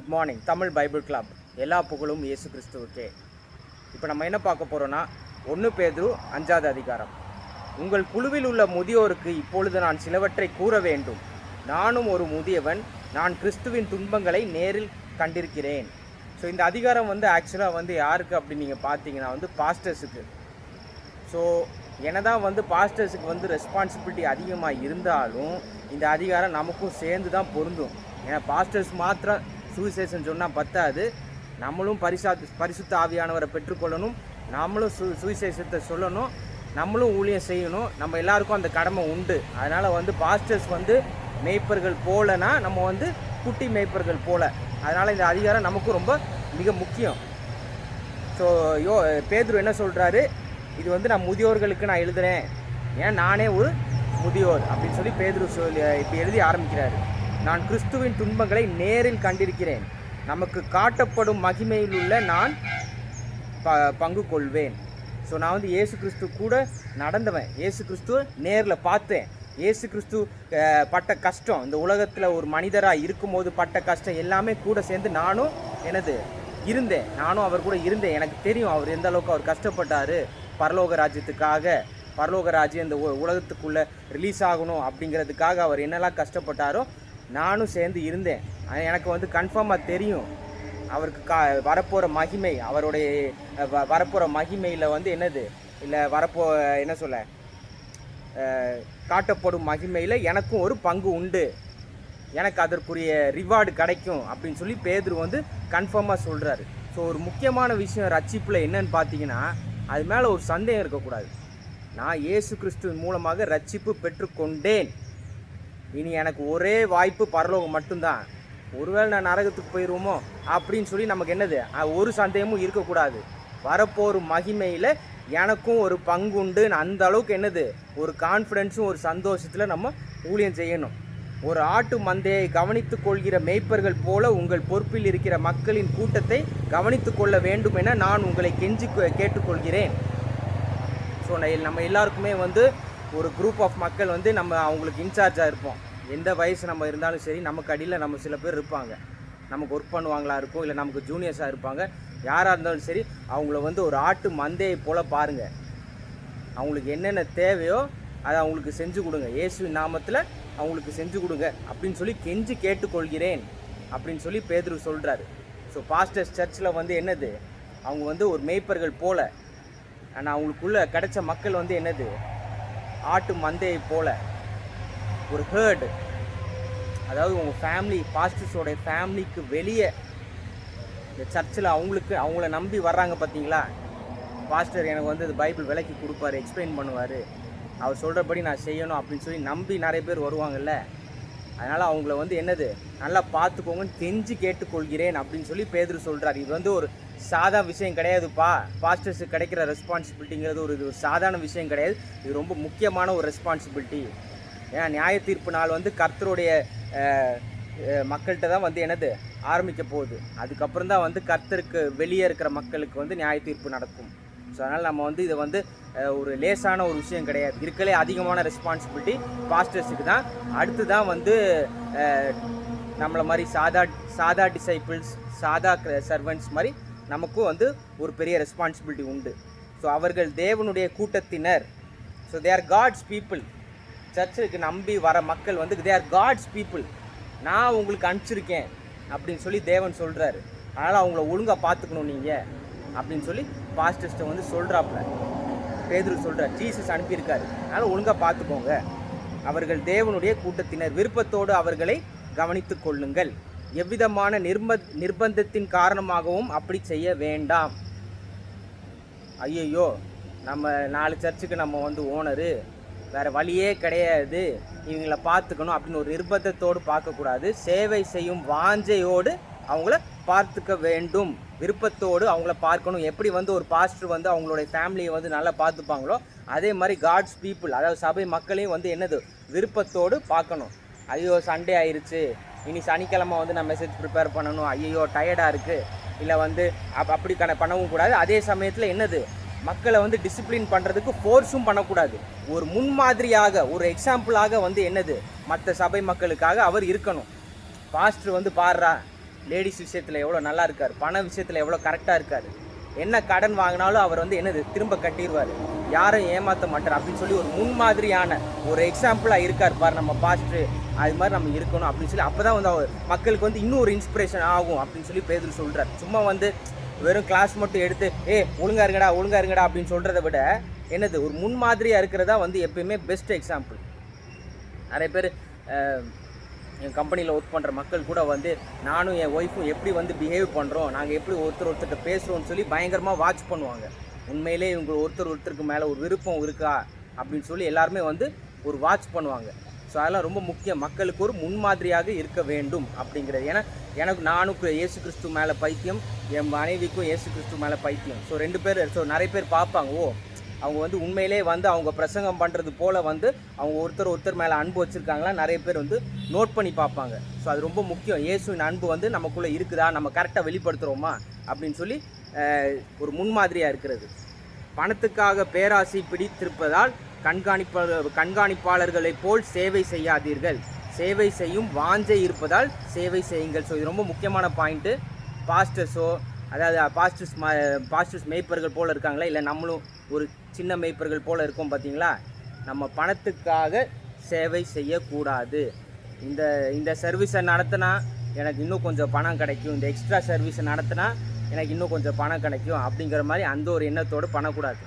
Good morning Tamil bible club. எல்லா புகழும் இயேசு கிறிஸ்துவுக்கே. இப்போ நம்ம என்ன பார்க்க போகிறோன்னா ஒன்று பேதுரு அஞ்சாவது அதிகாரம். உங்கள் குழுவில் உள்ள முதியோருக்கு இப்பொழுது நான் சிலவற்றை கூற வேண்டும். நானும் ஒரு முதியவன் நான் கிறிஸ்துவின் துன்பங்களை நேரில் கண்டிருக்கிறேன். ஸோ இந்த அதிகாரம் வந்து ஆக்சுவலாக வந்து யாருக்கு அப்படின்னு நீங்கள் பார்த்தீங்கன்னா வந்து பாஸ்டர்ஸுக்கு ஸோ என்னதான் வந்து பாஸ்டர்ஸுக்கு வந்து ரெஸ்பான்சிபிலிட்டி அதிகமாக இருந்தாலும் இந்த அதிகாரம் நமக்கும் சேர்ந்து தான் பொருந்தும். ஏன்னா பாஸ்டர்ஸ் மாத்திரம் சுவிசேஷன் சொன்னால் பத்தாது. நம்மளும் பரிசா பரிசுத்த ஆவியானவரை பெற்றுக்கொள்ளணும். நம்மளும் சு சுவிசேஷத்தை சொல்லணும். நம்மளும் ஊழியம் செய்யணும். நம்ம எல்லாருக்கும் அந்த கடமை உண்டு. அதனால் வந்து பாஸ்டர்ஸ் வந்து மேய்ப்பர்கள் போலனா நம்ம வந்து குட்டி மேய்ப்பர்கள் போல. அதனால் இந்த அதிகாரம் நமக்கும் ரொம்ப மிக முக்கியம். ஸோ யோ பேதுரு என்ன சொல்கிறாரு இது வந்து நான் முதியோர்களுக்கு நான் எழுதுகிறேன் ஏன்? நானே ஒரு முதியோர் அப்படின்னு சொல்லி பேதுரு சொல்லி இப்போ எழுதி ஆரம்பிக்கிறாரு. நான் கிறிஸ்துவின் துன்பங்களை நேரில் கண்டிருக்கிறேன். நமக்கு காட்டப்படும் மகிமையில் உள்ள நான் ப பங்கு கொள்வேன் ஸோ நான் வந்து இயேசு கிறிஸ்து கூட நடந்தவன். இயேசு கிறிஸ்துவ நேரில் பார்த்தேன். இயேசு கிறிஸ்து பட்ட கஷ்டம். இந்த உலகத்தில் ஒரு மனிதராக இருக்கும்போது பட்ட கஷ்டம் எல்லாமே கூட சேர்ந்து நானும் எனது இருந்தேன். நானும் அவர் கூட இருந்தேன். எனக்கு தெரியும் அவர் எந்த அளவுக்கு அவர் கஷ்டப்பட்டார். பரலோக ராஜ்யத்துக்காக பரலோக ராஜ்யம் இந்த உ- உலகத்துக்குள்ளே ரிலீஸ் ஆகணும் அப்படிங்கிறதுக்காக அவர் என்னெல்லாம் கஷ்டப்பட்டாரோ நானும் சேர்ந்து இருந்தேன். எனக்கு வந்து கன்ஃபார்மாக தெரியும். அவருக்கு கா வரப்போகிற மகிமை அவருடைய வ வரப்போகிற மகிமையில் வந்து என்னது? இல்லை வரப்போ என்ன சொல்ல? காட்டப்படும் மகிமையில் எனக்கும் ஒரு பங்கு உண்டு. எனக்கு அதற்குரிய ரிவார்டு கிடைக்கும் அப்படின்னு சொல்லி பேதுரு வந்து கன்ஃபார்மாக சொல்கிறாரு ஸோ ஒரு முக்கியமான விஷயம் ரட்சிப்பில் என்னன்னு பார்த்தீங்கன்னா அது மேலே ஒரு சந்தேகம் இருக்கக்கூடாது. நான் இயேசு கிறிஸ்துவின் மூலமாக ரட்சிப்பு பெற்றுக்கொண்டேன். இனி எனக்கு ஒரே வாய்ப்பு பரலோகம் மட்டும்தான். ஒருவேளை நான் நரகத்துக்கு போயிடுவோமோ அப்படின்னு சொல்லி நமக்கு என்னது? ஒரு சந்தேகமும் இருக்கக்கூடாது. வரப்போகிற மகிமையில் எனக்கும் ஒரு பங்குண்டு. அந்த அளவுக்கு என்னது? ஒரு கான்ஃபிடென்ஸும் ஒரு சந்தோஷத்தில் நம்ம ஊழியம் செய்யணும். ஒரு ஆட்டு மந்தையை கவனித்து கொள்கிற மேய்ப்பர்கள் போல உங்கள் பொறுப்பில் இருக்கிற மக்களின் கூட்டத்தை கவனித்து கொள்ள வேண்டும் என நான் உங்களை கெஞ்சி கொ- கேட்டுக்கொள்கிறேன் ஸோ நம்ம எல்லாருக்குமே வந்து ஒரு குரூப் ஆஃப் மக்கள் வந்து நம்ம அவங்களுக்கு இன்சார்ஜாக இருப்போம். எந்த வயசு நம்ம இருந்தாலும் சரி நமக்கு அடியில் நம்ம சில பேர் இருப்பாங்க. நமக்கு ஒர்க் பண்ணுவாங்களா இருக்கும் இல்லை நமக்கு ஜூனியர்ஸாக இருப்பாங்க. யாராக இருந்தாலும் சரி அவங்கள வந்து ஒரு ஆட்டு மந்தையை போல் பாருங்கள் அவங்களுக்கு என்னென்ன தேவையோ அதை அவங்களுக்கு செஞ்சு கொடுங்க. இயேசு நாமத்தில் அவங்களுக்கு செஞ்சு கொடுங்க. அப்படின்னு சொல்லி கெஞ்சி கேட்டுக்கொள்கிறேன். அப்படின்னு சொல்லி பேதுரு சொல்கிறாரு ஸோ பாஸ்டர்ஸ் சர்ச்சில் வந்து என்னது? அவங்க வந்து ஒரு மேய்ப்பர்கள் போல. ஆனால் அவங்களுக்குள்ளே கிடைச்ச மக்கள் வந்து என்னது? ஆட்டு மந்தையை போல் ஒரு ஹேர்டு அதாவது உங்கள் ஃபேமிலி பாஸ்டர்ஸோடைய ஃபேமிலிக்கு வெளியே இந்த சர்ச்சில் அவங்களுக்கு அவங்கள நம்பி வர்றாங்க பார்த்தீங்களா? பாஸ்டர் எனக்கு வந்து இது பைபிள் விலைக்கு கொடுப்பாரு எக்ஸ்பிளைன் பண்ணுவார். அவர் சொல்கிறபடி நான் செய்யணும் அப்படின்னு சொல்லி நம்பி நிறைய பேர் வருவாங்கல்ல? அதனால் அவங்கள வந்து என்னது? நல்லா பார்த்துக்கோங்கன்னு கெஞ்சி கேட்டுக்கொள்கிறேன் அப்படின்னு சொல்லி பேதர் சொல்கிறார் இது வந்து ஒரு சாதா விஷயம் கிடையாதுப்பா. பாஸ்டர்ஸுக்கு கிடைக்கிற ரெஸ்பான்சிபிலிட்டிங்கிறது ஒரு இது. ஒரு சாதாரண விஷயம் கிடையாது. இது ரொம்ப முக்கியமான ஒரு ரெஸ்பான்சிபிலிட்டி ஏன்னா நியாய தீர்ப்பு நாள் வந்து கர்த்தருடைய மக்கள்கிட்ட தான் வந்து என்னது? ஆரம்பிக்க போகுது. அதுக்கப்புறம் தான் வந்து கர்த்தருக்கு வெளியே இருக்கிற மக்களுக்கு வந்து நியாய தீர்ப்பு நடக்கும். ஸோ அதனால் நம்ம வந்து இதை வந்து ஒரு லேசான ஒரு விஷயம் கிடையாது. இருக்கலே அதிகமான ரெஸ்பான்சிபிலிட்டி பாஸ்டர்ஸுக்கு தான். அடுத்து தான் வந்து நம்மளை மாதிரி சாதா சாதா டிசைபிள்ஸ் சாதா சர்வன்ட்ஸ் மாதிரி நமக்கும் வந்து ஒரு பெரிய ரெஸ்பான்சிபிலிட்டி உண்டு. ஸோ அவர்கள் தேவனுடைய கூட்டத்தினர். So they are God's people சர்ச்சுக்கு நம்பி வர மக்கள் வந்து தே ஆர் காட்ஸ் பீப்புள் நான் உங்களுக்கு அனுப்பிச்சிருக்கேன் அப்படின்னு சொல்லி தேவன் சொல்கிறாரு அதனால் அவங்கள ஒழுங்காக பார்த்துக்கணும் நீங்கள் அப்படின்னு சொல்லி பாஸ்டர்ஸ்ட்டை வந்து சொல்கிறாப்புல பேதுரு சொல்கிறார் ஜீசஸ் அனுப்பியிருக்காரு. அதனால் ஒழுங்காக பார்த்துக்கோங்க. அவர்கள் தேவனுடைய கூட்டத்தினர். விருப்பத்தோடு அவர்களை கவனித்து கொள்ளுங்கள். எவ்விதமான நிர்ப நிர்பந்தத்தின் காரணமாகவும் அப்படி செய்ய வேண்டாம். ஐயையோ நம்ம நாலு சர்ச்சுக்கு நம்ம வந்து ஓனரு வேறு வழியே கிடையாது. இவங்கள பார்த்துக்கணும் அப்படின்னு ஒரு நிர்பந்தத்தோடு பார்க்கக்கூடாது. சேவை செய்யும் வாஞ்சையோடு அவங்கள பார்த்துக்க வேண்டும். விருப்பத்தோடு அவங்கள பார்க்கணும். எப்படி வந்து ஒரு பாஸ்டர் வந்து அவங்களுடைய ஃபேமிலியை வந்து நல்லா பார்த்துப்பாங்களோ அதே மாதிரி காட்ஸ் பீப்புள் அதாவது சபை மக்களையும் வந்து என்னது? விருப்பத்தோடு பார்க்கணும். ஐயோ சண்டே ஆயிடுச்சு இனி சனிக்கிழமை வந்து நான் மெசேஜ் ப்ரிப்பேர் பண்ணணும். ஐயோ டயர்டாக இருக்குது இல்லை வந்து அப் அப்படி கண பண்ணவும் கூடாது. அதே சமயத்தில் என்னது? மக்களை வந்து டிசிப்ளின் பண்ணுறதுக்கு ஃபோர்ஸும் பண்ணக்கூடாது. ஒரு முன்மாதிரியாக ஒரு எக்ஸாம்பிளாக வந்து என்னது? மற்ற சபை மக்களுக்காக அவர் இருக்கணும். பாஸ்டர் வந்து பாடுறா லேடிஸ் விஷயத்தில் எவ்வளோ நல்லா இருக்கார். பண விஷயத்தில் எவ்வளோ கரெக்டாக இருக்கார். என்ன கடன் வாங்கினாலும் அவர் வந்து என்னது? திரும்ப கட்டிடுவார் யாரும் ஏமாற்ற மாட்டார். அப்படின்னு சொல்லி ஒரு முன்மாதிரியான ஒரு எக்ஸாம்பிளாக இருக்கார் பார் நம்ம பாஸ்டர் அது மாதிரி நம்ம இருக்கணும் அப்படின்னு சொல்லி அப்போ தான் வந்து அவர் மக்களுக்கு வந்து இன்னும் ஒரு இன்ஸ்பிரேஷன் ஆகும் அப்படின்னு சொல்லி பேதர் சொல்கிறார் சும்மா வந்து வெறும் கிளாஸ் மட்டும் எடுத்து ஏ ஒழுங்கா இருங்கடா ஒழுங்கா இருங்கடா அப்படின்னு சொல்கிறத விட என்னது ஒரு முன்மாதிரியாக இருக்கிறதா வந்து எப்பயுமே பெஸ்ட் எக்ஸாம்பிள் நிறைய பேர் என் கம்பெனியில் ஒர்க் பண்ணுற மக்கள் கூட வந்து நானும் என் ஒய்ஃபும் எப்படி வந்து பிஹேவ் பண்ணுறோம் நாங்கள் எப்படி ஒருத்தர் ஒருத்தர்கிட்ட பேசுகிறோம்னு சொல்லி பயங்கரமாக வாட்ச் பண்ணுவாங்க. உண்மையிலே இவங்க ஒருத்தர் ஒருத்தருக்கு மேலே ஒரு விருப்பம் இருக்கா? அப்படின்னு சொல்லி எல்லாருமே வந்து ஒரு வாட்ச் பண்ணுவாங்க. ஸோ அதெல்லாம் ரொம்ப முக்கியம். மக்களுக்கு ஒரு முன்மாதிரியாக இருக்க வேண்டும் அப்படிங்கிறது. ஏன்னா எனக்கு நானும் இயேசு கிறிஸ்து மேலே பைத்தியம் என் மனைவிக்கும் இயேசு கிறிஸ்து மேலே பைத்தியம். ஸோ ரெண்டு பேர் ஸோ நிறைய பேர் பார்ப்பாங்க. ஓ அவங்க வந்து உண்மையிலே வந்து அவங்க பிரசங்கம் பண்ணுறது போல் வந்து அவங்க ஒருத்தர் ஒருத்தர் மேலே அன்பு வச்சுருக்காங்களா நிறைய பேர் வந்து நோட் பண்ணி பார்ப்பாங்க. ஸோ அது ரொம்ப முக்கியம். இயேசுவின் அன்பு வந்து நமக்குள்ளே இருக்குதா? நம்ம கரெக்டாக வெளிப்படுத்துகிறோமா அப்படின்னு சொல்லி ஒரு முன்மாதிரியாக இருக்கிறது. பணத்துக்காக பேராசை பிடித்திருப்பதால் கண்காணிப்பாளர் கண்காணிப்பாளர்களைப் போல் சேவை செய்யாதீர்கள். சேவை செய்யும் வாஞ்சை இருப்பதால் சேவை செய்யுங்கள். ஸோ இது ரொம்ப முக்கியமான பாயிண்ட்டு பாஸ்டர்ஸோ அதாவது பாஸ்டர்ஸ் பாஸ்டர்ஸ் மேய்ப்பர்கள் போல் இருக்காங்களா? இல்லை நம்மளும் ஒரு சின்ன மேய்ப்பர்கள் போல் இருக்கோம் பார்த்தீங்களா நம்ம பணத்துக்காக சேவை செய்யக்கூடாது. இந்த இந்த சர்வீஸை நடத்தினா எனக்கு இன்னும் கொஞ்சம் பணம் கிடைக்கும். இந்த எக்ஸ்ட்ரா சர்வீஸை நடத்தினா எனக்கு இன்னும் கொஞ்சம் பணம் கிடைக்கும். அப்படிங்கிற மாதிரி அந்த ஒரு எண்ணத்தோடு பண்ணக்கூடாது.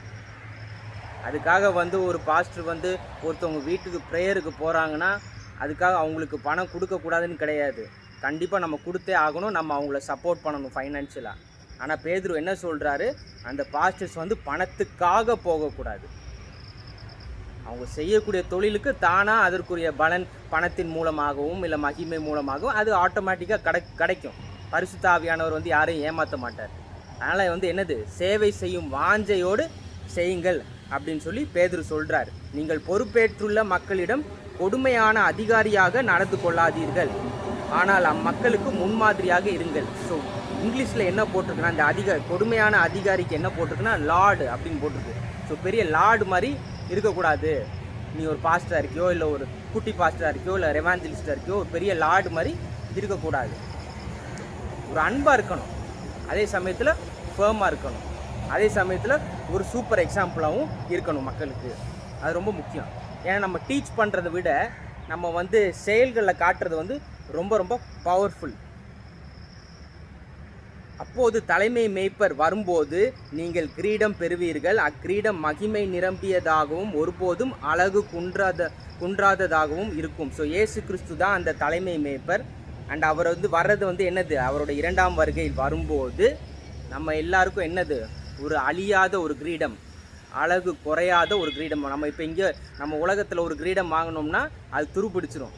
அதுக்காக வந்து ஒரு பாஸ்டர் வந்து ஒருத்தவங்க வீட்டுக்கு ப்ரேயருக்கு போகிறாங்கன்னா அதுக்காக அவங்களுக்கு பணம் கொடுக்கக்கூடாதுன்னு கிடையாது. கண்டிப்பாக நம்ம கொடுத்தே ஆகணும் நம்ம அவங்கள சப்போர்ட் பண்ணணும் ஃபைனான்ஷியலாக ஆனால் பேதுரு என்ன சொல்கிறாரு அந்த பாஸ்டர்ஸ் வந்து பணத்துக்காக போகக்கூடாது. அவங்க செய்யக்கூடிய தொழிலுக்கு தானாக அதற்குரிய பலன் பணத்தின் மூலமாகவும் இல்லை மகிமை மூலமாகவும் அது ஆட்டோமேட்டிக்காக கிடை கிடைக்கும். பரிசுத்தாவியானவர் வந்து யாரையும் ஏமாற்ற மாட்டார். அதனால் வந்து என்னது? சேவை செய்யும் வாஞ்சையோடு செய்யுங்கள். அப்படின்னு சொல்லி பேதுரு சொல்கிறார் நீங்கள் பொறுப்பேற்றுள்ள மக்களிடம் கொடுமையான அதிகாரியாக நடந்து கொள்ளாதீர்கள். ஆனால் அம்மக்களுக்கு முன்மாதிரியாக இருங்கள். ஸோ இங்கிலீஷில் என்ன போட்டிருக்குன்னா அந்த அதிக கொடுமையான அதிகாரிக்கு என்ன போட்டிருக்குன்னா லார்டு அப்படின்னு போட்டிருக்கு. ஸோ பெரிய லார்டு மாதிரி இருக்கக்கூடாது. நீ ஒரு பாஸ்டராக இருக்கியோ இல்லை ஒரு குட்டி பாஸ்டராக இருக்கியோ இல்லை ரெவாஞ்சலிஸ்டாக இருக்கியோ ஒரு பெரிய லார்டு மாதிரி இருக்கக்கூடாது. ஒரு அன்பாக இருக்கணும். அதே சமயத்தில் ஃபேமாக இருக்கணும். அதே சமயத்தில் ஒரு சூப்பர் எக்ஸாம்பிளாகவும் இருக்கணும் மக்களுக்கு. அது ரொம்ப முக்கியம். ஏன்னா நம்ம டீச் பண்ணுறதை விட நம்ம வந்து செயல்களில் காட்டுறது வந்து ரொம்ப ரொம்ப பவர்ஃபுல் அப்போது தலைமை மேய்ப்பர் வரும்போது நீங்கள் கிரீடம் பெறுவீர்கள். அக்கிரீடம் மகிமை நிரம்பியதாகவும் ஒருபோதும் அழகு குன்றாத குன்றாததாகவும் இருக்கும். ஸோ இயேசு கிறிஸ்து தான் அந்த தலைமை மேய்ப்பர். அண்ட் அவர் வந்து வர்றது வந்து என்னது? அவரோட இரண்டாம் வருகையில் வரும்போது நம்ம எல்லாருக்கும் என்னது? ஒரு அழியாத ஒரு கிரீடம் அழகு குறையாத ஒரு கிரீடம். நம்ம இப்போ இங்கே நம்ம உலகத்தில் ஒரு கிரீடம் வாங்கினோம்னா அது துருப்பிடிச்சிரும்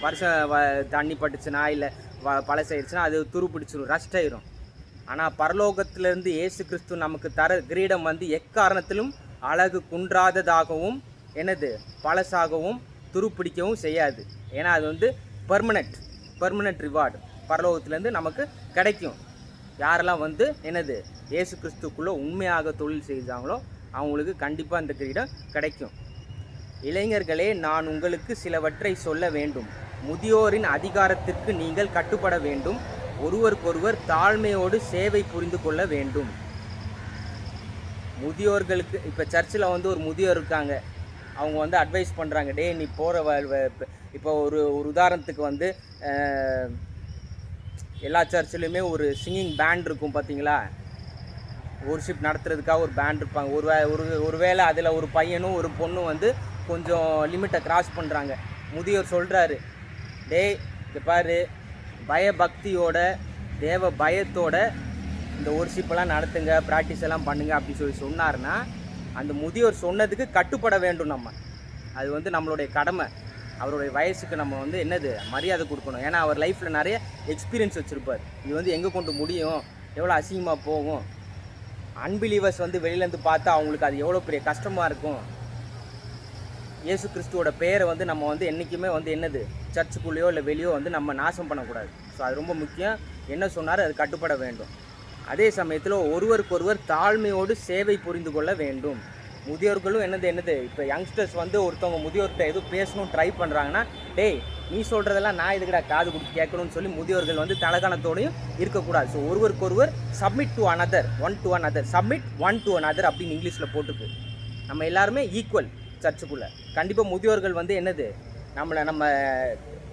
வருஷம் வ- தண்ணி பட்டுச்சுன்னா இல்லை வ பழசாயிருச்சுன்னா அது துரு பிடிச்சிரும் ஆயிரும். ஆனால் பரலோகத்திலிருந்து இயேசு கிறிஸ்து நமக்கு தர கிரீடம் வந்து எக்காரணத்திலும் அழகு குன்றாததாகவும் என்னது பழசாகவும் துருப்பிடிக்கவும் செய்யாது. ஏன்னா அது வந்து பர்மனெண்ட் பர்மனெண்ட் ரிவார்டு பரலோகத்திலேருந்து நமக்கு கிடைக்கும். யாரெல்லாம் வந்து என்னது இயேசு கிறிஸ்துக்குள்ளே உண்மையாக தொழில் செய்தாங்களோ அவங்களுக்கு கண்டிப்பாக அந்த கிரீடம் கிடைக்கும். இளைஞர்களே நான் உங்களுக்கு சிலவற்றை சொல்ல வேண்டும். முதியோரின் அதிகாரத்திற்கு நீங்கள் கட்டுப்பட வேண்டும். ஒருவருக்கொருவர் தாழ்மையோடு சேவை புரிந்து கொள்ள வேண்டும். முதியோர்களுக்கு இப்போ சர்ச்சில் வந்து ஒரு முதியோர் இருக்காங்க. அவங்க வந்து அட்வைஸ் பண்ணுறாங்க டேய் நீ போகிற இப்போ ஒரு ஒரு உதாரணத்துக்கு வந்து எல்லா சர்ச்சிலையுமே ஒரு சிங்கிங் பேண்ட் இருக்கும் பார்த்தீங்களா ஒர்ஷிப் நடத்துறதுக்காக ஒரு பேண்ட் இருப்பாங்க. ஒரு வே ஒரு ஒருவேளை அதில் ஒரு பையனும் ஒரு பொண்ணும் வந்து கொஞ்சம் லிமிட்டை கிராஸ் பண்ணுறாங்க முதியோர் சொல்கிறாரு டேய் இங்க பாரு பயபக்தியோட தேவ பயத்தோட இந்த ஒர்ஷிப்பெல்லாம் நடத்துங்க ப்ராக்டிஸ் எல்லாம் பண்ணுங்க அப்படின்னு சொல்லி சொன்னார்னா அந்த முதியோர் சொன்னதுக்கு கட்டுப்பட வேண்டும் நம்ம. அது வந்து நம்மளுடைய கடமை. அவருடைய வயசுக்கு நம்ம வந்து என்னது மரியாதை கொடுக்கணும். ஏன்னா அவர் லைஃப்பில் நிறைய எக்ஸ்பீரியன்ஸ் வச்சுருப்பார். இது வந்து எங்கே கொண்டு முடியும்? எவ்வளோ அசிங்கமாக போகும்? அன்பிலீவர்ஸ் வந்து வெளியிலேருந்து பார்த்தா அவங்களுக்கு அது எவ்வளோ பெரிய கஷ்டமாக இருக்கும். இயேசு கிறிஸ்துவோட பேரை வந்து நம்ம வந்து என்றைக்குமே வந்து என்னது சர்ச்சுக்குள்ளேயோ இல்லை வெளியோ வந்து நம்ம நாசம் பண்ணக்கூடாது. ஸோ அது ரொம்ப முக்கியம். என்ன சொன்னார்? அது கட்டுப்பட வேண்டும். அதே சமயத்தில் ஒருவருக்கொருவர் தாழ்மையோடு சேவை புரிந்து கொள்ள வேண்டும். முதியோர்களும் என்னது என்னது இப்போ யங்ஸ்டர்ஸ் வந்து ஒருத்தவங்க முதியோர்கிட்ட எதுவும் பேசணும் ட்ரை பண்ணுறாங்கன்னா டேய் நீ சொல்கிறதெல்லாம் நான் இதுக்கடா காது கொடுத்து கேட்கணும்னு சொல்லி முதியோர்கள் வந்து தலகணத்தோடையும் இருக்கக்கூடாது. ஸோ ஒருவருக்கு ஒருவர் submit to another one to other submit one to other அப்படின்னு இங்கிலீஷில் போட்டிருக்கு நம்ம எல்லாருமே ஈக்குவல் சர்ச்சுக்குள்ளே. கண்டிப்பாக முதியோர்கள் வந்து என்னது நம்மளை நம்ம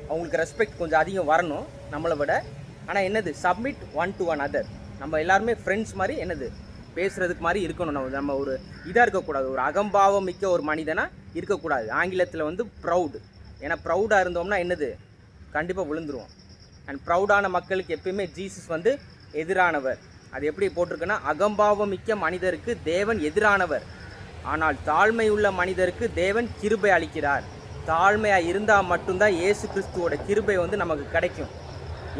அவங்களுக்கு ரெஸ்பெக்ட் கொஞ்சம் அதிகம் வரணும் நம்மளை விட. ஆனால் என்னது சப்மிட் ஒன் டு அதர் நம்ம எல்லாருமே ஃப்ரெண்ட்ஸ் மாதிரி என்னது பேசுகிறதுக்கு மாதிரி இருக்கணும். நம்ம நம்ம ஒரு இதாக இருக்கக்கூடாது. ஒரு அகம்பாவம் மிக்க ஒரு மனிதனாக இருக்கக்கூடாது. ஆங்கிலத்தில் வந்து ப்ரௌடு ஏன்னா ப்ரௌடாக இருந்தோம்னா என்னது? கண்டிப்பாக விழுந்துருவோம். அண்ட் ப்ரௌடான மக்களுக்கு எப்பயுமே ஜீசஸ் வந்து எதிரானவர். அது எப்படி போட்டிருக்குன்னா அகம்பாவம் மிக்க மனிதருக்கு தேவன் எதிரானவர். ஆனால் தாழ்மை உள்ள மனிதருக்கு தேவன் கிருபை அளிக்கிறார். தாழ்மையாக இருந்தால் மட்டும்தான் இயேசு கிறிஸ்துவோட கிருபை வந்து நமக்கு கிடைக்கும்.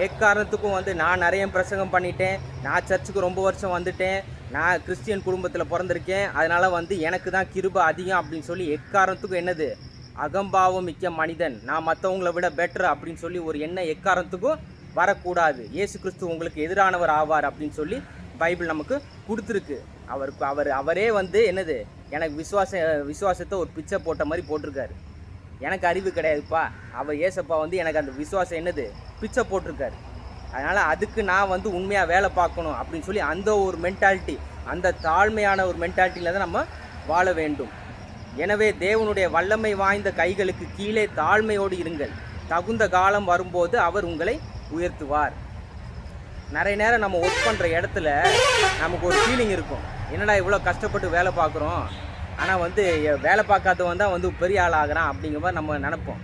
எக்காரணத்துக்கும் வந்து நான் நிறைய பிரசங்கம் பண்ணிட்டேன். நான் சர்ச்சுக்கு ரொம்ப வருஷம் வந்துட்டேன். நான் கிறிஸ்டியன் குடும்பத்தில் பிறந்திருக்கேன். அதனால் வந்து எனக்கு தான் கிருபை அதிகம் அப்படின்னு சொல்லி எக்காரணத்துக்கும் என்னது? அகம்பாவம் மிக்க மனிதன். நான் மற்றவங்களை விட பெட்டர் அப்படின்னு சொல்லி ஒரு எண்ணம் எக்காரணத்துக்கும் வரக்கூடாது. இயேசு கிறிஸ்து உங்களுக்கு எதிரானவர் ஆவார் அப்படின்னு சொல்லி பைபிள் நமக்கு கொடுத்துருக்கு. அவருக்கு அவர் அவரே வந்து என்னது? எனக்கு விசுவாச விசுவாசத்தை ஒரு பிச்சை போட்ட மாதிரி போட்டிருக்காரு. எனக்கு அறிவு கிடையாதுப்பா. அவர் ஏசப்பா வந்து எனக்கு அந்த விசுவாசம் என்னது? பிச்சை போட்டிருக்காரு. அதனால் அதுக்கு நான் வந்து உண்மையாக வேலை பார்க்கணும் அப்படின்னு சொல்லி அந்த ஒரு மென்டாலிட்டி அந்த தாழ்மையான ஒரு மென்டாலிட்டியில் தான் நம்ம வாழ வேண்டும். எனவே தேவனுடைய வல்லமை வாய்ந்த கைகளுக்கு கீழே தாழ்மையோடு இருங்கள். தகுந்த காலம் வரும்போது அவர் உங்களை உயர்த்துவார். நிறைய நேரம் நம்ம ஒர்க் பண்ணுற இடத்துல நமக்கு ஒரு ஃபீலிங் இருக்கும். என்னடா இவ்வளோ கஷ்டப்பட்டு வேலை பார்க்குறோம்? ஆனால் வந்து வேலை பார்க்காதவன் தான் வந்து பெரிய ஆள் ஆகிறான் அப்படிங்கிற மாதிரி நம்ம நினைப்போம்.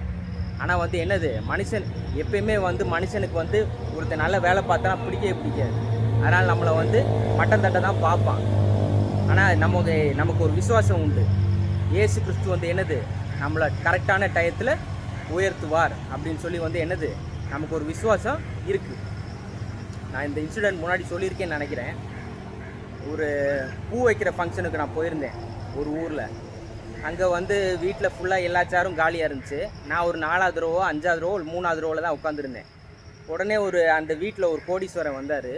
ஆனால் வந்து என்னது மனுஷன் எப்பயுமே வந்து மனுஷனுக்கு வந்து ஒருத்தன் நல்ல வேலை பார்த்தா பிடிக்கவே பிடிக்காது. அதனால் நம்மளை வந்து மட்டம் தட்டை தான் பார்ப்பான். ஆனால் நமக்கு நமக்கு ஒரு விசுவாசம் உண்டு. இயேசு கிறிஸ்து வந்து என்னது நம்மளை கரெக்டான டயத்தில் உயர்த்துவார் அப்படின்னு சொல்லி வந்து என்னது நமக்கு ஒரு விசுவாசம் இருக்குது நான் இந்த இன்சிடெண்ட் முன்னாடி சொல்லியிருக்கேன்னு நினைக்கிறேன். ஒரு பூ வைக்கிற ஃபங்க்ஷனுக்கு நான் போயிருந்தேன் ஒரு ஊரில். அங்கே வந்து வீட்டில் ஃபுல்லாக எல்லா சேரும் காலியாக இருந்துச்சு. நான் ஒரு நாலாவது ரூபோ அஞ்சாவது ரூபோ ஒரு மூணாவது ரோவில் தான் உட்காந்துருந்தேன் உடனே ஒரு அந்த வீட்டில் ஒரு கோடீஸ்வரன் வந்தார்.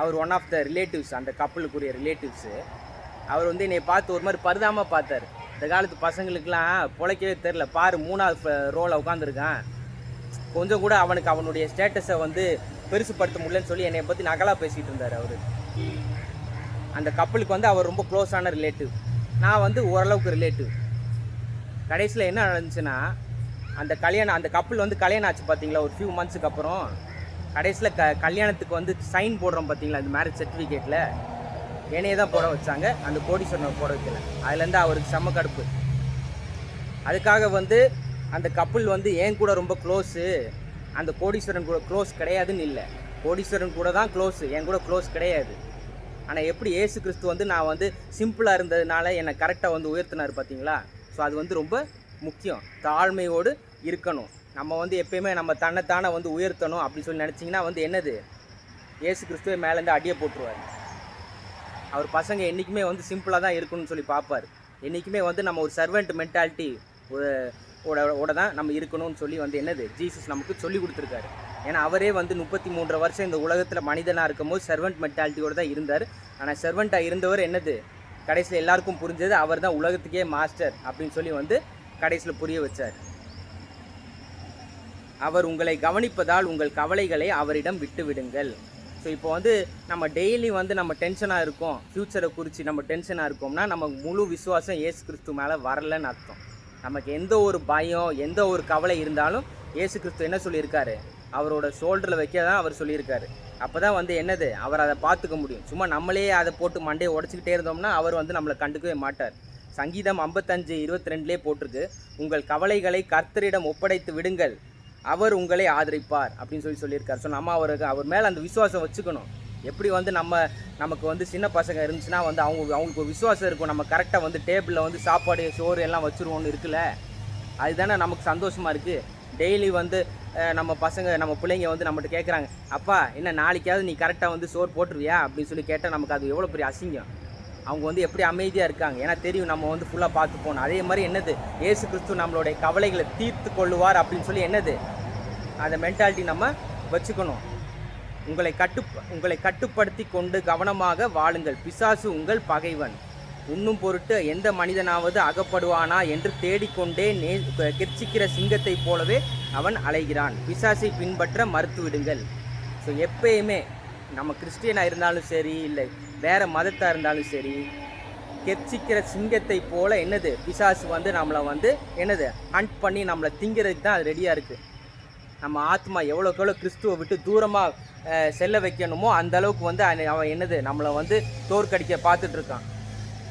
அவர் ஒன் ஆஃப் த ரிலேட்டிவ்ஸ் அந்த கப்பலுக்குரிய ரிலேட்டிவ்ஸு அவர் வந்து என்னை பார்த்து ஒரு மாதிரி பரிதாமல் பார்த்தார். இந்த காலத்து பசங்களுக்கெலாம் பிழைக்கவே தெரில பாரு மூணாவது ரோவில் உட்காந்துருக்கான் கொஞ்சம் கூட அவனுக்கு அவனுடைய ஸ்டேட்டஸை வந்து பெருசுப்படுத்த முடியலன்னு சொல்லி என்னை பற்றி நகலாக பேசிகிட்டு இருந்தார் அவர். அந்த கப்பலுக்கு வந்து அவர் ரொம்ப க்ளோஸான ரிலேட்டிவ் நான் வந்து ஓரளவுக்கு ரிலேட்டிவ் கடைசியில் என்ன நடந்துச்சுன்னா அந்த கல்யாணம் அந்த கப்பல் வந்து கல்யாணம் ஆச்சு பார்த்தீங்களா ஒரு ஃபியூ மந்த்ஸுக்கு அப்புறம். கடைசியில் க கல்யாணத்துக்கு வந்து சைன் போடுறோம் பார்த்தீங்களா அந்த மேரேஜ் சர்டிஃபிகேட்டில் என்னையே தான் போட வச்சாங்க. அந்த கோடீஸ்வரனை போட வைக்கல. அதுலேருந்து அவருக்கு செம்ம கடுப்பு. அதுக்காக வந்து அந்த கப்பல் வந்து என் கூட ரொம்ப க்ளோஸு அந்த கோடீஸ்வரன் கூட க்ளோஸ் கிடையாதுன்னு இல்லை. கோடீஸ்வரன் கூட தான் க்ளோஸு என் கூட க்ளோஸ் கிடையாது. ஆனால் எப்படி ஏசு கிறிஸ்து வந்து நான் வந்து சிம்பிளாக இருந்ததுனால என்னை கரெக்டாக வந்து உயர்த்தினார் பார்த்தீங்களா ஸோ அது வந்து ரொம்ப முக்கியம். தாழ்மையோடு இருக்கணும். நம்ம வந்து எப்பயுமே நம்ம தன்னைத்தானே வந்து உயர்த்தணும் அப்படின்னு சொல்லி நினச்சிங்கன்னா வந்து என்னது? ஏசு கிறிஸ்துவை மேலேருந்து அடியை போட்டுருவார். அவர் பசங்க என்றைக்குமே வந்து சிம்பிளாக தான் இருக்கணும்னு சொல்லி பார்ப்பார். என்றைக்குமே வந்து நம்ம ஒரு சர்வெண்ட் மென்டாலிட்டி ஒரு ஓட தான் நம்ம இருக்கணும்னு சொல்லி வந்து என்னது ஜீசஸ் நமக்கு சொல்லி கொடுத்துருக்காரு. ஏன்னா அவரே வந்து முப்பத்தி மூன்று வருஷம் இந்த உலகத்தில் மனிதனாக இருக்கும்போது சர்வெண்ட் மென்டாலிட்டியோடு தான் இருந்தார். ஆனால் சர்வெண்ட்டாக இருந்தவர் என்னது கடைசியில் எல்லாருக்கும் புரிஞ்சது அவர் தான் உலகத்துக்கே மாஸ்டர் அப்படின்னு சொல்லி வந்து கடைசியில் புரிய வச்சார். அவர் உங்களை கவனிப்பதால் உங்கள் கவலைகளை அவரிடம் விட்டு விடுங்கள். ஸோ இப்போ வந்து நம்ம டெய்லி வந்து நம்ம டென்ஷனாக இருக்கோம். ஃப்யூச்சரை குறித்து நம்ம டென்ஷனாக இருக்கோம்னா நம்ம முழு விசுவாசம் ஏசு கிறிஸ்து மேலே வரலன்னு அர்த்தம். நமக்கு எந்த ஒரு பயம் எந்த ஒரு கவலை இருந்தாலும் இயேசு கிறிஸ்து என்ன சொல்லியிருக்காரு? அவரோட ஷோல்டரில் வைக்க தான் அவர் சொல்லியிருக்காரு. அப்போ தான் வந்து என்னது? அவர் அதை பார்த்துக்க முடியும். சும்மா நம்மளே அதை போட்டு மண்டையை உடச்சிக்கிட்டே இருந்தோம்னா அவர் வந்து நம்மளை கண்டுக்கவே மாட்டார். சங்கீதம் ஐம்பத்தஞ்சு இருபத்தி ரெண்டுலேயே போட்டிருக்கு உங்கள் கவலைகளை கர்த்தரிடம் ஒப்படைத்து விடுங்கள். அவர் உங்களை ஆதரிப்பார். அப்படின்னு சொல்லி சொல்லியிருக்கார். ஸோ நம்ம அவருக்கு அவர் மேலே அந்த விசுவாசம் வச்சுக்கணும். எப்படி வந்து நம்ம நமக்கு வந்து சின்ன பசங்க இருந்துச்சுன்னா வந்து அவங்க அவங்களுக்கு ஒரு விசுவாசம் இருக்கும். நம்ம கரெக்டாக வந்து டேபிளில் வந்து சாப்பாடு சோறு எல்லாம் வச்சுருவோம்னு இருக்குல்ல? அதுதானே நமக்கு சந்தோஷமாக இருக்குது டெய்லி வந்து நம்ம பசங்க நம்ம பிள்ளைங்க வந்து நம்மகிட்ட கேட்குறாங்க அப்பா என்ன நாளைக்காவது நீ கரெக்டாக வந்து சோறு போட்டுருவியா? அப்படின்னு சொல்லி கேட்டால் நமக்கு அது எவ்வளோ பெரிய அசிங்கம். அவங்க வந்து எப்படி அமைதியாக இருக்காங்க? ஏன்னா தெரியும் நம்ம வந்து ஃபுல்லாக பார்த்து போகணும். அதே மாதிரி என்னது? ஏசு கிறிஸ்து நம்மளுடைய கவலைகளை தீர்த்து கொள்ளுவார் அப்படின்னு சொல்லி என்னது? அந்த மென்டாலிட்டி நம்ம வச்சுக்கணும். உங்களை கட்டு உங்களை கட்டுப்படுத்தி கொண்டு கவனமாக வாழுங்கள். பிசாசு உங்கள் பகைவன். உண்ணும் பொருட்டு எந்த மனிதனாவது அகப்படுவானா என்று தேடிக்கொண்டே நே கெர்ச்சிக்கிற சிங்கத்தைப் போலவே அவன் அலைகிறான். பிசாசை பின்பற்ற மறுத்துவிடுங்கள் ஸோ எப்பயுமே நம்ம கிறிஸ்டியனாக இருந்தாலும் சரி இல்லை வேறு மதத்தாக இருந்தாலும் சரி கெர்ச்சிக்கிற சிங்கத்தை போல் என்னது? பிசாசு வந்து நம்மளை வந்து என்னது? ஹண்ட் பண்ணி நம்மளை திங்கிறதுக்கு தான் அது ரெடியாக இருக்குது நம்ம ஆத்மா எவ்வளோக்கு எவ்வளோ கிறிஸ்துவை விட்டு தூரமாக செல்ல வைக்கணுமோ அந்த அளவுக்கு வந்து அவன் அவன் என்னது? நம்மளை வந்து தோற்கடிக்க பார்த்துட்டு இருக்கான்.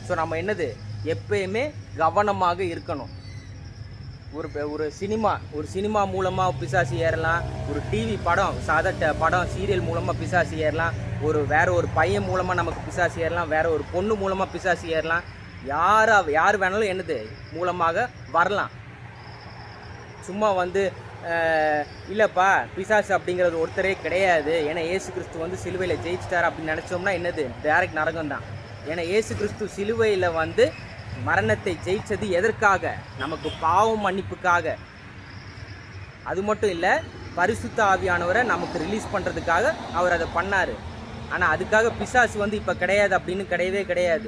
ஸோ நம்ம என்னது? எப்பயுமே கவனமாக இருக்கணும். ஒரு பெ- ஒரு சினிமா ஒரு சினிமா மூலமாக பிசாசு ஏறலாம் ஒரு டிவி படம் சாதட்ட படம் சீரியல் மூலமாக பிசாசு ஏறலாம் ஒரு வேற ஒரு பையன் மூலமாக நமக்கு பிசாசு ஏறலாம் வேற ஒரு பொண்ணு மூலமாக பிசாசு ஏறலாம் யாரா யார் வேணாலும் என்னது? மூலமாக வரலாம். சும்மா வந்து இல்லைப்பா பிசாசு அப்படிங்கிறது ஒருத்தரே கிடையாது. ஏன்னா ஏசு கிறிஸ்து வந்து சிலுவையில் ஜெயிச்சிட்டார் அப்படின்னு நினச்சோம்னா என்னது? டேரக்ட் நரகம் தான் ஏன்னா ஏசு கிறிஸ்து சிலுவையில் வந்து மரணத்தை ஜெயிச்சது எதற்காக? நமக்கு பாவம் மன்னிப்புக்காக. அது மட்டும் இல்லை பரிசுத்த ஆவியானவரை நமக்கு ரிலீஸ் பண்ணுறதுக்காக அவர் அதை பண்ணார். ஆனால் அதுக்காக பிசாசு வந்து இப்போ கிடையாது அப்படின்னு கிடையவே கிடையாது.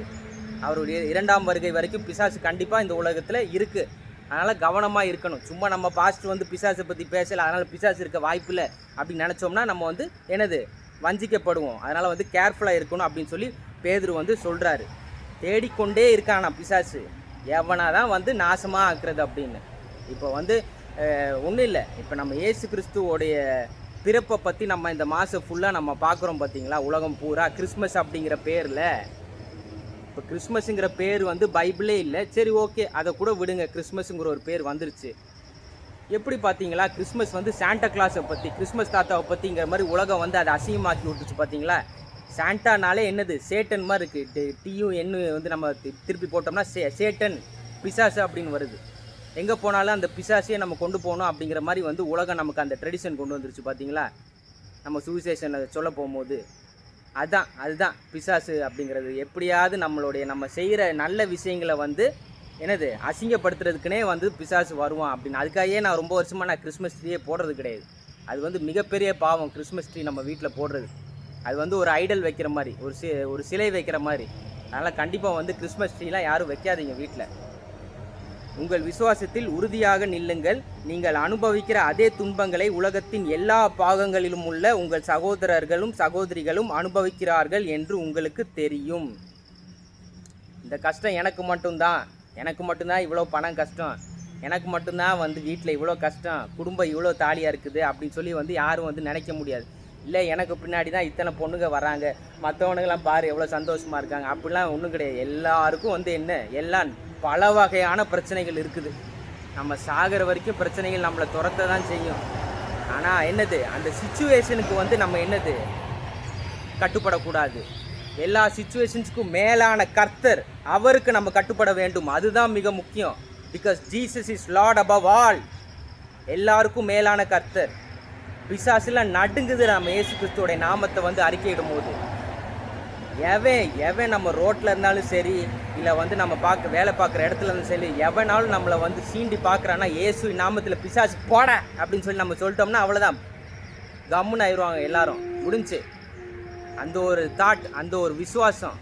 அவருடைய இரண்டாம் வருகை வரைக்கும் பிசாசு கண்டிப்பாக இந்த உலகத்தில் இருக்குது அதனால் கவனமாக இருக்கணும். சும்மா நம்ம பாஸ்ட் வந்து பிசாசை பற்றி பேசலை அதனால் பிசாசு இருக்க வாய்ப்பு இல்லை அப்படின்னு நினச்சோம்னா நம்ம வந்து என்னது? வஞ்சிக்கப்படுவோம். அதனால் வந்து கேர்ஃபுல்லாக இருக்கணும் அப்படின்னு சொல்லி பேதுரு வந்து சொல்கிறாரு தேடிக்கொண்டே இருக்கானா பிசாசு. எவனாக தான் வந்து நாசமாக ஆக்குறது அப்படின்னு. இப்போ வந்து ஒன்றும் இல்லை. இப்போ நம்ம இயேசு கிறிஸ்துவோடைய பிறப்பை பற்றி நம்ம இந்த மாதம் ஃபுல்லாக நம்ம பார்க்குறோம் பார்த்தீங்களா உலகம் பூரா கிறிஸ்மஸ் அப்படிங்கிற பேரில் இப்போ கிறிஸ்மஸுங்கிற பேர் வந்து பைபிளே இல்லை. சரி ஓகே. அதை கூட விடுங்க. கிறிஸ்மஸுங்கிற ஒரு பேர் வந்துருச்சு. எப்படி பார்த்தீங்களா கிறிஸ்மஸ் வந்து சாண்டா கிளாஸை பற்றி கிறிஸ்மஸ் தாத்தாவை பற்றிங்கிற மாதிரி உலகம் வந்து அதை அசிங்கமாக்கி விட்டுச்சு பார்த்தீங்களா சாண்டானாலே என்னது? சேட்டன் மாதிரி இருக்குது டியும் என்னு வந்து நம்ம திருப்பி போட்டோம்னா சே சேட்டன் பிசாசு அப்படின்னு வருது. எங்கே போனாலும் அந்த பிசாசையே நம்ம கொண்டு போகணும் அப்படிங்கிற மாதிரி வந்து உலகம் நமக்கு அந்த ட்ரெடிஷன் கொண்டு வந்துருச்சு பார்த்தீங்களா நம்ம சுவிசேஷனில் சொல்ல போகும்போது. அதான் அதுதான் பிசாசு அப்படிங்கிறது. எப்படியாவது நம்மளுடைய நம்ம செய்கிற நல்ல விஷயங்களை வந்து என்னது அசிங்கப்படுத்துறதுக்குனே வந்து பிசாசு வருவான் அப்படின்னு. அதுக்காகவே நான் ரொம்ப வருஷமாக நான் கிறிஸ்மஸ் ட்ரீயே போடுறது கிடையாது. அது வந்து மிகப்பெரிய பாவம் கிறிஸ்மஸ் ட்ரீ நம்ம வீட்டில் போடுறது. அது வந்து ஒரு ஐடல் வைக்கிற மாதிரி ஒரு சி ஒரு சிலை வைக்கிற மாதிரி. அதனால் கண்டிப்பாக வந்து கிறிஸ்மஸ் ட்ரீலாம் யாரும் வைக்காதீங்க வீட்டில். உங்கள் விசுவாசத்தில் உறுதியாக நில்லுங்கள். நீங்கள் அனுபவிக்கிற அதே துன்பங்களை உலகத்தின் எல்லா பாகங்களிலும் உள்ள உங்கள் சகோதரர்களும் சகோதரிகளும் அனுபவிக்கிறார்கள் என்று உங்களுக்கு தெரியும். இந்த கஷ்டம் எனக்கு மட்டும்தான். எனக்கு மட்டும்தான் இவ்வளோ பணம் கஷ்டம். எனக்கு மட்டும்தான் வந்து வீட்டில் இவ்வளோ கஷ்டம். குடும்பம் இவ்வளோ தாலியாக இருக்குது அப்படின்னு சொல்லி வந்து யாரும் வந்து நினைக்க முடியாது. இல்லை எனக்கு பின்னாடி தான் இத்தனை பொண்ணுங்க வராங்க. மற்றவனுங்களாம் பாரு எவ்வளோ சந்தோஷமாக இருக்காங்க. அப்படிலாம் ஒன்றும் கிடையாது. எல்லாருக்கும் வந்து என்ன? எல்லாம் பல வகையான பிரச்சனைகள் இருக்குது. நம்ம சாகிற வரைக்கும் பிரச்சனைகள் நம்மளை துரத்த தான் செய்யும். ஆனால் என்னது? அந்த சுச்சுவேஷனுக்கு வந்து நம்ம என்னது? கட்டுப்படக்கூடாது. எல்லா சுச்சுவேஷன்ஸுக்கும் மேலான கர்த்தர் அவருக்கு நம்ம கட்டுப்பட வேண்டும். அதுதான் மிக முக்கியம். Because Jesus is lord above all எல்லாருக்கும் மேலான கர்த்தர். பிசாசுலாம் நடுங்குது நம்ம இயேசு கிறிஸ்துவோடைய நாமத்தை வந்து அறிக்கையிடும் போது எவன் எவன் நம்ம ரோட்டில் இருந்தாலும் சரி இல்லை வந்து நம்ம பார்க்க வேலை பார்க்குற இடத்துல இருந்தாலும் சரி எவனாலும் நம்மளை வந்து சீண்டி பார்க்குறான்னா ஏசு நாமத்தில் பிசாசு போட அப்படின்னு சொல்லி நம்ம சொல்லிட்டோம்னா அவ்வளோதான் கம்முன்னு ஆயிடுவாங்க எல்லாரும். முடிஞ்சு. அந்த ஒரு தாட் அந்த ஒரு விசுவாசம்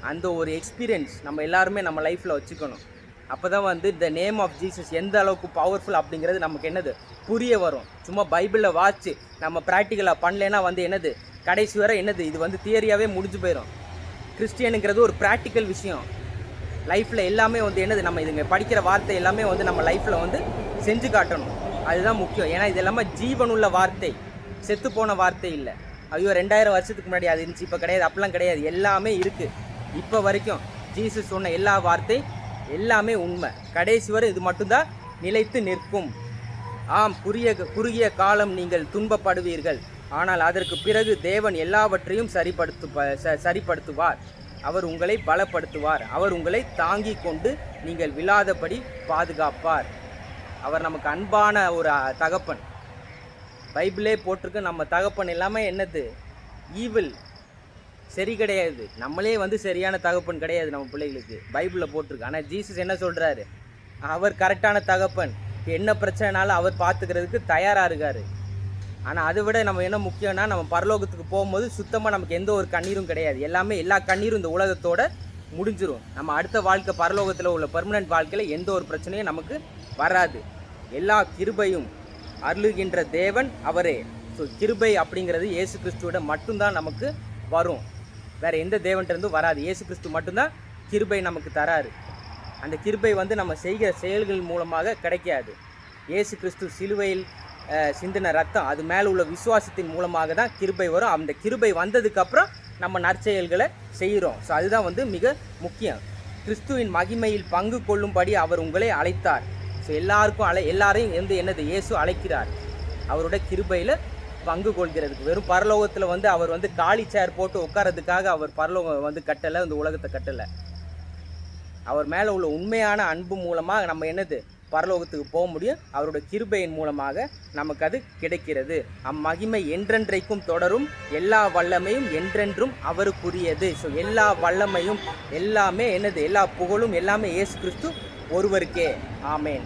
அந்த ஒரு எக்ஸ்பீரியன்ஸ் நம்ம எல்லாருமே நம்ம லைஃப்பில் வச்சுக்கணும். அப்போ தான் வந்து த நேம் ஆஃப் ஜீசஸ் எந்த அளவுக்கு பவர்ஃபுல் அப்படிங்கிறது நமக்கு என்னது? புரிய வரும். சும்மா பைபிளில் வாச்சு நம்ம ப்ராக்டிக்கலாக பண்ணலைன்னா வந்து என்னது? கடைசி வரை என்னது? இது வந்து தியரியாகவே முடிஞ்சு போயிடும் கிறிஸ்டியனுங்கிறது ஒரு ப்ராக்டிக்கல் விஷயம். லைஃப்பில் எல்லாமே வந்து என்னது? நம்ம இதுங்க படிக்கிற வார்த்தை எல்லாமே வந்து நம்ம லைஃப்பில் வந்து செஞ்சு காட்டணும். அதுதான் முக்கியம். ஏன்னா இது எல்லாமே ஜீவனுள்ள வார்த்தை. செத்து போன வார்த்தை இல்லை. ஐயோ ரெண்டாயிரம் வருஷத்துக்கு முன்னாடி அது இருந்துச்சு. இப்போ கிடையாது. அப்படிலாம் கிடையாது. எல்லாமே இருக்குது இப்போ வரைக்கும் ஜீசஸ் சொன்ன எல்லா வார்த்தை எல்லாமே உண்மை. கடைசி வரை இது மட்டும்தான் நிலைத்து நிற்கும். ஆம் குறுகிய குறுகிய காலம் நீங்கள் துன்பப்படுவீர்கள். ஆனால் அதற்கு பிறகு தேவன் எல்லாவற்றையும் சரிப்படுத்து ச- சரிப்படுத்துவார். அவர் உங்களை பலப்படுத்துவார். அவர் உங்களை தாங்கி கொண்டு நீங்கள் விழாதபடி பாதுகாப்பார். அவர் நமக்கு அன்பான ஒரு தகப்பன். பைபிளே போட்டிருக்கு. நம்ம தகப்பன் எல்லாமே என்னது? ஈவில். சரி கிடையாது. நம்மளே வந்து சரியான தகப்பன் கிடையாது நம்ம பிள்ளைகளுக்கு. பைபிளில் போட்டிருக்கு. ஆனால் ஜீசஸ் என்ன சொல்கிறாரு அவர் கரெக்டான தகப்பன். என்ன பிரச்சனைனாலும் அவர் பார்த்துக்கிறதுக்கு தயாராக இருக்காரு. ஆனால் அதை விட நம்ம என்ன முக்கியம்னா நம்ம பரலோகத்துக்கு போகும்போது சுத்தமாக நமக்கு எந்த ஒரு கண்ணீரும் கிடையாது. எல்லாமே எல்லா கண்ணீரும் இந்த உலகத்தோட முடிஞ்சிரும். நம்ம அடுத்த வாழ்க்கை பரலோகத்தில் உள்ள பர்மனெண்ட் வாழ்க்கையில் எந்த ஒரு பிரச்சனையும் நமக்கு வராது. எல்லா கிருபையும் அருளுகின்ற தேவன் அவரே. ஸோ கிருபை அப்படிங்கிறது இயேசு கிறிஸ்துவோட மட்டும்தான் நமக்கு வரும். வேறு எந்த தேவன்கிட்ட வராது. இயேசு கிறிஸ்து மட்டும்தான் கிருபை நமக்கு தராரு. அந்த கிருபை வந்து நம்ம செய்கிற செயல்கள் மூலமாக கிடைக்காது. இயேசு கிறிஸ்து சிலுவையில் சிந்தின ரத்தம் அது மேலே உள்ள விசுவாசத்தின் மூலமாக தான் கிருபை வரும். அந்த கிருபை வந்ததுக்கப்புறம் நம்ம நற்செயல்களை செய்கிறோம் ஸோ அதுதான் வந்து மிக முக்கியம். கிறிஸ்துவின் மகிமையில் பங்கு கொள்ளும்படி அவர் உங்களை அழைத்தார். ஸோ எல்லாருக்கும் அழை எல்லாரையும் வந்து என்னது? இயேசு அழைக்கிறார். அவரோட கிருபையில் பங்கு கொள்கிறதுக்கு. வெறும் பரலோகத்தில் வந்து அவர் வந்து காலி சேர் போட்டு உட்காரதுக்காக அவர் பரலோகம் வந்து கட்டலை இந்த உலகத்தை கட்டலை. அவர் மேலே உள்ள உண்மையான அன்பு மூலமாக நம்ம என்னது? பரலோகத்துக்கு போக முடியும். அவரோட கிருபையின் மூலமாக நமக்கு அது கிடைக்கிறது. அம்மகிமை என்றென்றைக்கும் தொடரும். எல்லா வல்லமையும் என்றென்றும் அவருக்குரியது. ஸோ எல்லா வல்லமையும் எல்லாமே என்னது? எல்லா புகழும் எல்லாமே இயேசு கிறிஸ்து ஒருவருக்கே. ஆமேன்.